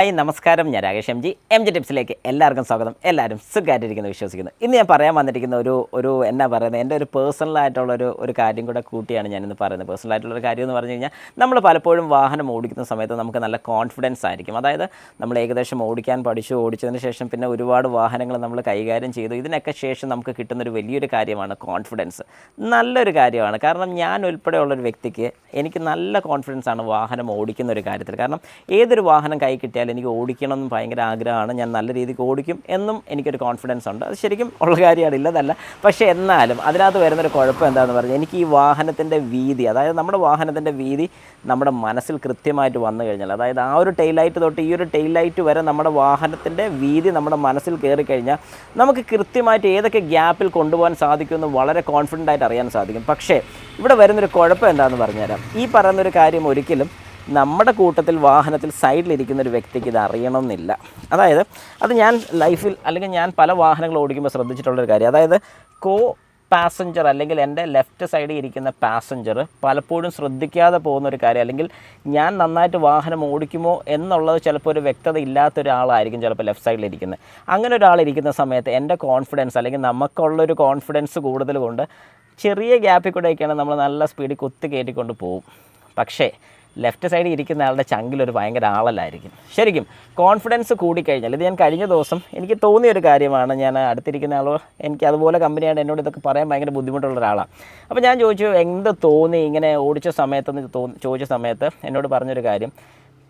Hi നമസ്കാരം. ഞാൻ Rakesh M G. M G ടിപ്സിലേക്ക് എല്ലാവർക്കും സ്വാഗതം. എല്ലാവരും സുഖമായിട്ടിരിക്കുന്നു വിശ്വസിക്കുന്നു. ഇന്ന് ഞാൻ പറയാൻ വന്നിരിക്കുന്ന ഒരു ഒരു എന്നാ പറയുന്നത് എന്റെ ഒരു പേഴ്സണലായിട്ടുള്ള ഒരു കാര്യം കൂടെ കൂട്ടിയാണ് ഞാനിന്ന് പറയുന്നത്. പേഴ്സണലായിട്ടുള്ള ഒരു കാര്യം എന്ന് പറഞ്ഞു കഴിഞ്ഞാൽ നമ്മൾ പലപ്പോഴും വാഹനം ഓടിക്കുന്ന സമയത്ത് നമുക്ക് നല്ല കോൺഫിഡൻസ് ആയിരിക്കും. അതായത് നമ്മൾ ഏകദേശം ഓടിക്കാൻ പഠിച്ചു ഓടിച്ചതിന് ശേഷം പിന്നെ ഒരുപാട് വാഹനങ്ങൾ നമ്മൾ കൈകാര്യം ചെയ്തു. ഇതിനൊക്കെ ശേഷം നമുക്ക് കിട്ടുന്ന ഒരു വലിയൊരു കാര്യമാണ് കോൺഫിഡൻസ് നല്ലൊരു കാര്യമാണ്. കാരണം ഞാൻ ഉൾപ്പെടെയുള്ള ഒരു വ്യക്തിക്ക് എനിക്ക് നല്ല കോൺഫിഡൻസ് ആണ് വാഹനം ഓടിക്കുന്ന ഒരു കാര്യത്തിൽ. കാരണം ഏതൊരു വാഹനം കൈ കിട്ടിയാലും എനിക്ക് ഓടിക്കണം എന്ന് ഭയങ്കര ആഗ്രഹമാണ്. ഞാൻ നല്ല രീതിക്ക് ഓടിക്കും എന്നും എനിക്കൊരു കോൺഫിഡൻസ് ഉണ്ട്. അത് ശരിക്കും ഉള്ള കാര്യമാണ് ഇല്ലതല്ല. പക്ഷേ എന്നാലും അതിനകത്ത് വരുന്നൊരു കുഴപ്പം എന്താണെന്ന് പറഞ്ഞാൽ എനിക്ക് ഈ വാഹനത്തിന്റെ വീതി അതായത് നമ്മുടെ വാഹനത്തിന്റെ വീതി നമ്മുടെ മനസ്സിൽ കൃത്യമായിട്ട് വന്നു കഴിഞ്ഞാൽ അതായത് ആ ഒരു ടെയിൽ ലൈറ്റ് തൊട്ട് ഈ ഒരു ടെയിൽ ലൈറ്റ് വരെ നമ്മുടെ വാഹനത്തിന്റെ വീതി നമ്മുടെ മനസ്സിൽ കയറി കഴിഞ്ഞാൽ നമുക്ക് കൃത്യമായിട്ട് ഏതൊക്കെ ഗ്യാപ്പിൽ കൊണ്ടുപോകാൻ സാധിക്കുമെന്ന് വളരെ കോൺഫിഡന്റ് ആയിട്ട് അറിയാൻ സാധിക്കും. പക്ഷേ ഇവിടെ വരുന്നൊരു കുഴപ്പം എന്താണെന്ന് പറഞ്ഞുതരാം. ഈ പറയുന്നൊരു കാര്യം ഒരിക്കലും നമ്മുടെ കൂട്ടത്തിൽ വാഹനത്തിൽ സൈഡിലിരിക്കുന്ന ഒരു വ്യക്തിക്ക് ഇത് അറിയണമെന്നില്ല. അതായത് അത് ഞാൻ ലൈഫിൽ അല്ലെങ്കിൽ ഞാൻ പല വാഹനങ്ങൾ ഓടിക്കുമ്പോൾ ശ്രദ്ധിച്ചിട്ടുള്ളൊരു കാര്യം. അതായത് കോ പാസഞ്ചർ അല്ലെങ്കിൽ എന്റെ ലെഫ്റ്റ് സൈഡിൽ ഇരിക്കുന്ന പാസഞ്ചർ പലപ്പോഴും ശ്രദ്ധിക്കാതെ പോകുന്ന ഒരു കാര്യം. അല്ലെങ്കിൽ ഞാൻ നന്നായിട്ട് വാഹനം ഓടിക്കുമോ എന്നുള്ളത് ചിലപ്പോൾ ഒരു വ്യക്തത ഇല്ലാത്ത ഒരാളായിരിക്കും ചിലപ്പോൾ ലെഫ്റ്റ് സൈഡിൽ ഇരിക്കുന്നത് അങ്ങനെ ഒരാൾ ഇരിക്കുന്ന സമയത്ത് എന്റെ കോൺഫിഡൻസ് അല്ലെങ്കിൽ നമുക്കുള്ളൊരു കോൺഫിഡൻസ് കൂടുതൽ കൊണ്ട് ചെറിയ ഗ്യാപ്പിൽ കൂടെയൊക്കെയാണ് നമ്മൾ നല്ല സ്പീഡിൽ കുത്തി കയറ്റിക്കൊണ്ട് പോകും. പക്ഷേ ലെഫ്റ്റ് സൈഡിൽ ഇരിക്കുന്ന ആളുടെ ചങ്കിലൊരു ഭയങ്കര ആളല്ലായിരിക്കും. ശരിക്കും കോൺഫിഡൻസ് കൂടിക്കഴിഞ്ഞാൽ ഇത് ഞാൻ കഴിഞ്ഞ ദിവസം എനിക്ക് തോന്നിയ ഒരു കാര്യമാണ്. ഞാൻ അടുത്തിരിക്കുന്ന ആളോ എനിക്ക് അതുപോലെ കമ്പനിയാണ് എന്നോട് ഇതൊക്കെ പറയാൻ ഭയങ്കര ബുദ്ധിമുട്ടുള്ള ഒരാളാണ് അപ്പോൾ ഞാൻ ചോദിച്ചു എന്ത് തോന്നി? ഇങ്ങനെ ഓടിച്ച സമയത്ത് ചോദിച്ച സമയത്ത് എന്നോട് പറഞ്ഞൊരു കാര്യം.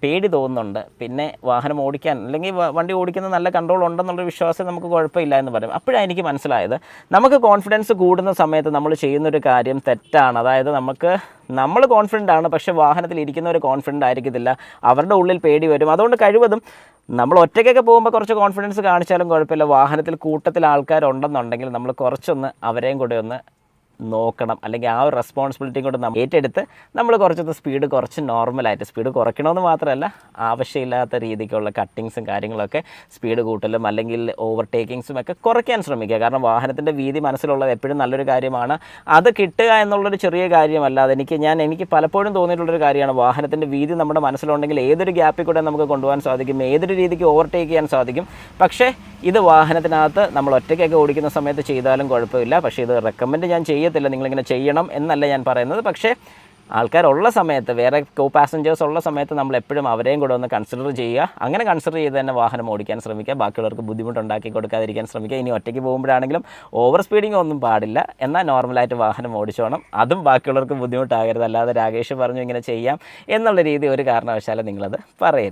പേടി തോന്നുന്നുണ്ട്. പിന്നെ വാഹനം ഓടിക്കാൻ അല്ലെങ്കിൽ വണ്ടി ഓടിക്കുന്ന നല്ല കൺട്രോൾ ഉണ്ടെന്നുള്ള വിശ്വാസം നമുക്ക് കുഴപ്പമില്ല എന്ന് പറയും. അപ്പോഴാണ് എനിക്ക് മനസ്സിലായത്. നമുക്ക് കോൺഫിഡൻസ് കൂടുന്ന സമയത്ത് നമ്മൾ ചെയ്യുന്നൊരു കാര്യം തെറ്റാണ്. അതായത് നമുക്ക് നമ്മൾ കോൺഫിഡന്റ് ആണ് പക്ഷേ വാഹനത്തിൽ ഇരിക്കുന്നവർ കോൺഫിഡന്റ് ആയിരിക്കത്തില്ല. അവരുടെ ഉള്ളിൽ പേടി വരും. അതുകൊണ്ട് കഴിവതും നമ്മൾ ഒറ്റയ്ക്കൊക്കെ പോകുമ്പോൾ കുറച്ച് കോൺഫിഡൻസ് കാണിച്ചാലും കുഴപ്പമില്ല. വാഹനത്തിൽ കൂട്ടത്തിൽ ആൾക്കാരുണ്ടെന്നുണ്ടെങ്കിൽ നമ്മൾ കുറച്ചൊന്ന് അവരെയും കൂടെ ഒന്ന് നോക്കണം. അല്ലെങ്കിൽ ആ ഒരു റെസ്പോൺസിബിലിറ്റി കൊണ്ട് നമ്മൾ ഏറ്റെടുത്ത് നമ്മൾ കുറച്ചൊന്ന് സ്പീഡ് കുറച്ച് നോർമലായിട്ട് സ്പീഡ് കുറയ്ക്കണമെന്ന് മാത്രമല്ല ആവശ്യമില്ലാത്ത രീതിക്കുള്ള കട്ടിങ്സും കാര്യങ്ങളൊക്കെ സ്പീഡ് കൂട്ടലും അല്ലെങ്കിൽ ഓവർടേക്കിങ്സും ഒക്കെ കുറയ്ക്കാൻ ശ്രമിക്കുക. കാരണം വാഹനത്തിന്റെ വീതി മനസ്സിലുള്ളത് എപ്പോഴും നല്ലൊരു കാര്യമാണ്. അത് കിട്ടുക എന്നുള്ളൊരു ചെറിയ കാര്യമല്ല അതെനിക്ക് ഞാൻ എനിക്ക് പലപ്പോഴും തോന്നിയിട്ടുള്ളൊരു കാര്യമാണ്. വാഹനത്തിന്റെ വീതി നമ്മുടെ മനസ്സിലുണ്ടെങ്കിൽ ഏതൊരു ഗ്യാപ്പിൽ കൂടെ നമുക്ക് കൊണ്ടുപോകാൻ സാധിക്കും ഏതൊരു രീതിക്ക് ഓവർടേക്ക് ചെയ്യാൻ സാധിക്കും. പക്ഷേ ഇത് വാഹനത്തിനകത്ത് നമ്മൾ ഒറ്റയ്ക്കൊക്കെ ഓടിക്കുന്ന സമയത്ത് ചെയ്താലും കുഴപ്പമില്ല. പക്ഷേ ഇത് റെക്കമെൻഡ് ഞാൻ ചെയ്യത്തില്ല. നിങ്ങളിങ്ങനെ ചെയ്യണം എന്നല്ല ഞാൻ പറയുന്നത്. പക്ഷേ ആൾക്കാരുള്ള സമയത്ത് വേറെ കോ പാസഞ്ചേഴ്സ് ഉള്ള സമയത്ത് നമ്മൾ എപ്പോഴും അവരെയും കൂടെ ഒന്ന് കൺസിഡർ ചെയ്യുക. അങ്ങനെ കൺസിഡർ ചെയ്ത് തന്നെ വാഹനം ഓടിക്കാൻ ശ്രമിക്കുക. ബാക്കിയുള്ളവർക്ക് ബുദ്ധിമുട്ടുണ്ടാക്കി കൊടുക്കാതിരിക്കാൻ ശ്രമിക്കുക. ഇനി ഒറ്റയ്ക്ക് പോകുമ്പോഴാണെങ്കിലും ഓവർ സ്പീഡിംഗ് ഒന്നും പാടില്ല. എന്നാൽ നോർമലായിട്ട് വാഹനം ഓടിച്ചോണം. അതും ബാക്കിയുള്ളവർക്ക് ബുദ്ധിമുട്ടാകരുത്. അല്ലാതെ രാകേഷ് പറഞ്ഞു ഇങ്ങനെ ചെയ്യാം എന്നുള്ള രീതി ഒരു കാരണവശാലും നിങ്ങളത് പറയരുത്.